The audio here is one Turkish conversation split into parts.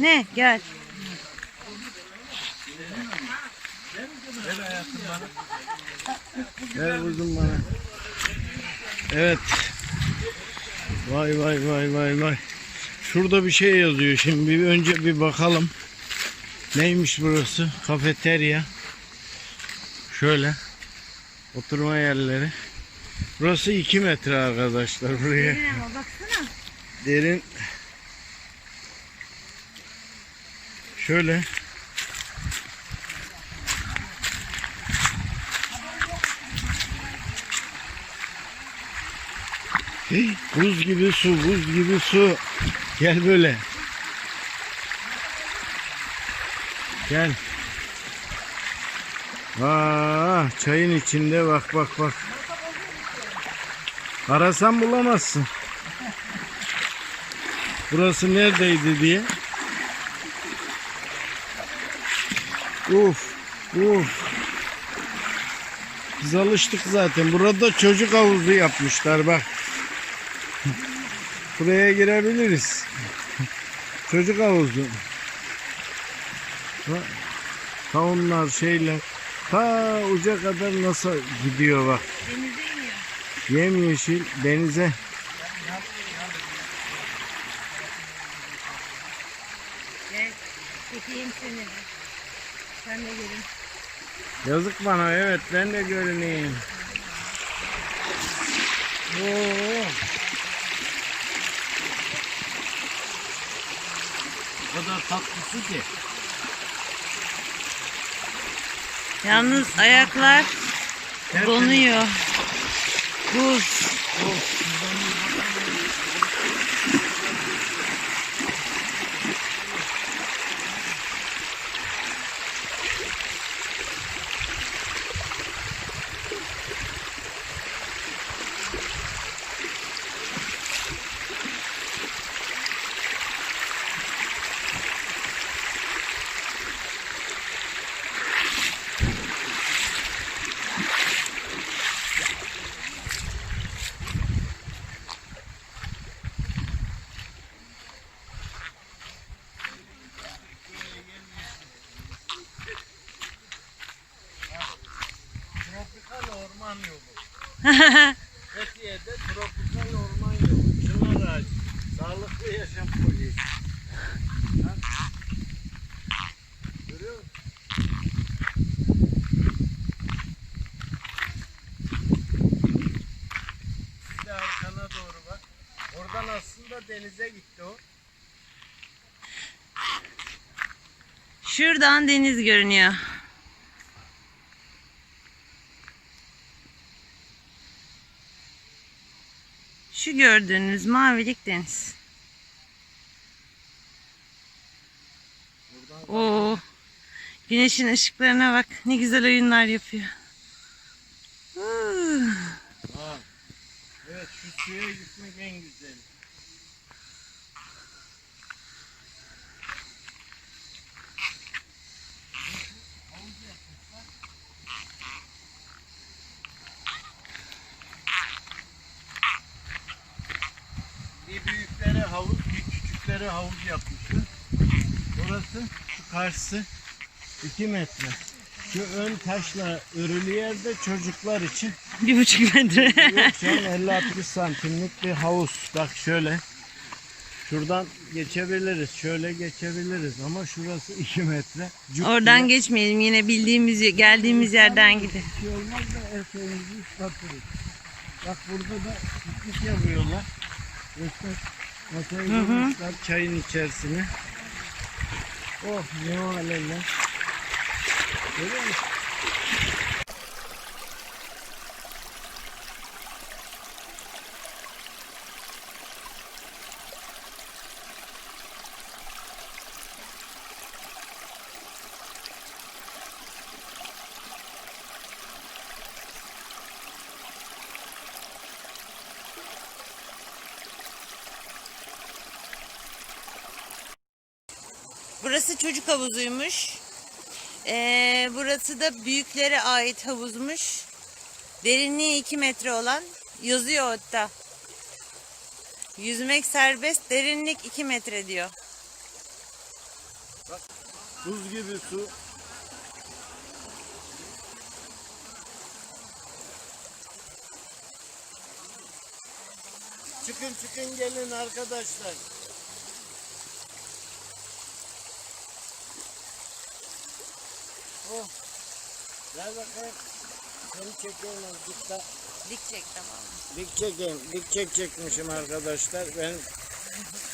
Ne? Gel. Ver kuzum bana. Evet. Vay vay vay vay vay. Şurada bir şey yazıyor. Şimdi bir önce bir bakalım. Neymiş burası? Kafeterya. Şöyle. Oturma yerleri. Burası 2 metre arkadaşlar buraya. ama baksana. Derin. Şöyle. Hey, buz gibi su, buz gibi su. Gel böyle. Gel. Aa, çayın içinde bak bak bak. Arasan bulamazsın. Burası neredeydi diye. Uf, uf. Biz alıştık zaten. Burada çocuk havuzu yapmışlar bak. Buraya girebiliriz. Çocuk havuzu. Bak, Kavunlar şeyler. Ta uca kadar nasıl gidiyor bak. Denize iniyor. Yemyeşil denize. Gel. Çekeyim seni Sen de gelin. Yazık bana evet ben de görüneyim. Oo. O kadar tatlısı ki. Yalnız ayaklar donuyor. Buz. Tropikal orman yolu. Fethiye'de tropikal orman yolu. Çınar ağacı. Sağlıklı yaşam. Ha? Görüyor musun? Bir de arkana doğru bak. Oradan aslında denize gitti o. Şuradan deniz görünüyor. Şu gördüğünüz mavilik deniz. Oo. Güneşin ışıklarına bak. Ne güzel oyunlar yapıyor. Evet şu suya gitmek en güzeli. Bir büyükleri havuz, bir küçükleri havuz yapmışlar. Orası, şu karşısı 2 metre. Şu ön taşla örülü yerde çocuklar için Bir buçuk metre. Yok canım 50-60 santimlik bir havuz. Bak şöyle. Şuradan geçebiliriz. Şöyle geçebiliriz. Ama şurası 2 metre. Cuk Oradan diye geçmeyelim. Yine bildiğimiz, geldiğimiz yerden gidelim. Bir şey olmaz da her şeyimizi ıslatırız. Bak burada da piknik yapıyorlar. Göster. Masayı koymuşlar çayın içerisine. Oh ne haleler. Görüyor musun? Burası çocuk havuzuymuş. Ee, burası da büyüklere ait havuzmuş. Derinliği 2 metre olan yazıyor hatta. Yüzmek serbest, derinlik 2 metre diyor. Bak buz gibi su. Çıkın çıkın gelin arkadaşlar. Oh. Ver bakayım. Seni çekeyim azıcık da. Dik çek tamam. Dik çekeyim. Dik çek çekmişim arkadaşlar. Ben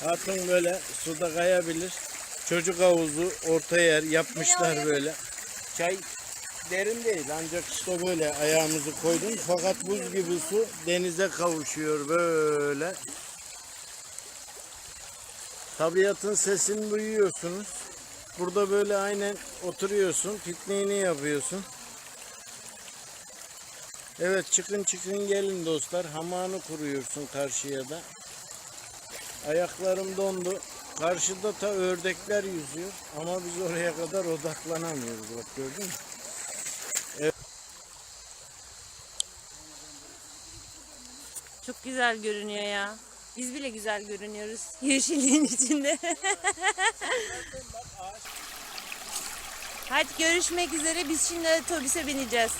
hatun böyle suda kayabilir. Çocuk havuzu orta yer yapmışlar böyle. Çay derin değil ancak işte böyle ayağımızı koydum. Fakat buz gibi su denize kavuşuyor böyle. Tabiatın sesini duyuyorsunuz. Burada böyle aynen oturuyorsun, pikniğini yapıyorsun. Evet çıkın çıkın gelin dostlar. Hamağını kuruyorsun karşıya da. Ayaklarım dondu. Karşıda ta ördekler yüzüyor. Ama biz oraya kadar odaklanamıyoruz. Bak gördün mü? Çok güzel görünüyor ya. Biz bile güzel görünüyoruz. Yeşilliğin içinde. Hadi görüşmek üzere. Biz şimdi otobüse bineceğiz.